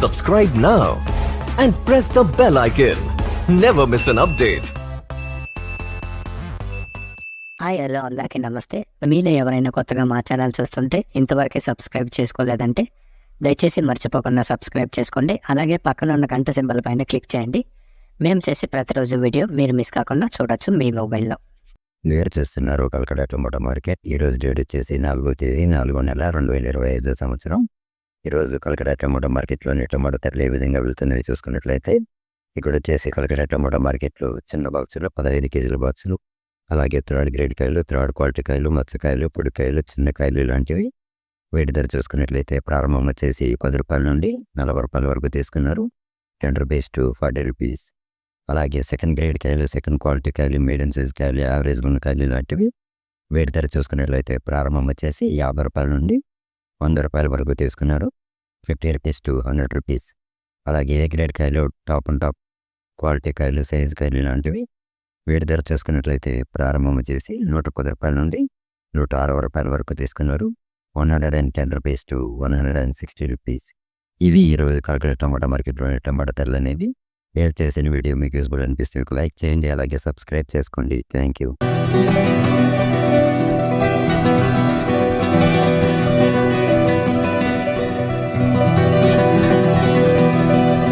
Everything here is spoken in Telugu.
Subscribe now and press the bell icon. Never miss an update. Hi hello అందరికీ నమస్తే. మీలో ఎవరైనా కొత్తగా మా ఛానల్ చూస్తుంటే ఇంతవరకు సబ్స్క్రైబ్ చేసుకోలేదంటే దయచేసి మర్చిపోకుండా సబ్స్క్రైబ్ చేసుకోండి. అలాగే పక్కన ఉన్న గంట సింబల్ పైన క్లిక్ చేయండి. మేము చేసే ప్రతిరోజు వీడియో మీరు మిస్ కాకుండా చూడొచ్చు మీ మొబైల్లో. వేరు చేస్తున్నారు కలకడ టొమాటో మార్కెట్ ఈ రోజు డేట్ వచ్చేసి నాలుగో తేదీ నాలుగో నెల రెండు వేల ఇరవై ఐదో సంవత్సరం. ఈరోజు కలకడ టమాటో మార్కెట్లోని టమాటో ధరలు ఏ విధంగా వెళ్తున్నది చూసుకున్నట్లయితే ఇక్కడ వచ్చేసి కలకడ టమాటో మార్కెట్లో చిన్న బాక్సులు పదహైదు కేజీల బాక్సులు అలాగే థర్డ్ గ్రేడ్ కాయలు థర్డ్ క్వాలిటీ కాయలు మత్స్యకాయలు పొడికాయలు చిన్న కాయలు ఇలాంటివి. వేడి ధర చూసుకున్నట్లయితే ప్రారంభం వచ్చేసి పది రూపాయల నుండి నలభై రూపాయల వరకు తీసుకున్నారు. Ten rupees to forty rupees. అలాగే సెకండ్ గ్రేడ్ కాయలు సెకండ్ క్వాలిటీ కాయలు మీడియం సైజ్ కాయలు యావరేజ్ ఉన్న కాయలు ఇలాంటివి. వేడి ధర చూసుకున్నట్లయితే ప్రారంభం వచ్చేసి యాభై రూపాయల నుండి వంద రూపాయల వరకు తీసుకున్నారు. Fifty rupees to hundred rupees. అలాగే ఏ గ్రేడ్ కాయలు టాప్ అండ్ టాప్ క్వాలిటీ కాయలు సైజ్ కాయలు లాంటివి వీటి ధర చూసుకున్నట్లయితే ప్రారంభం చేసి నూట పది రూపాయల నుండి నూట అరవై రూపాయల వరకు తీసుకున్నారు. One hundred and ten rupees to one hundred and sixty rupees. ఇవి ఈరోజు కాకినాడ టమాటా మార్కెట్లో టమాటా ధరలు అనేవి. షేర్ చేసిన వీడియో మీకు యూస్ఫుల్ అనిపిస్తే లైక్ చేయండి అలాగే సబ్స్క్రైబ్ చేసుకోండి. Thank you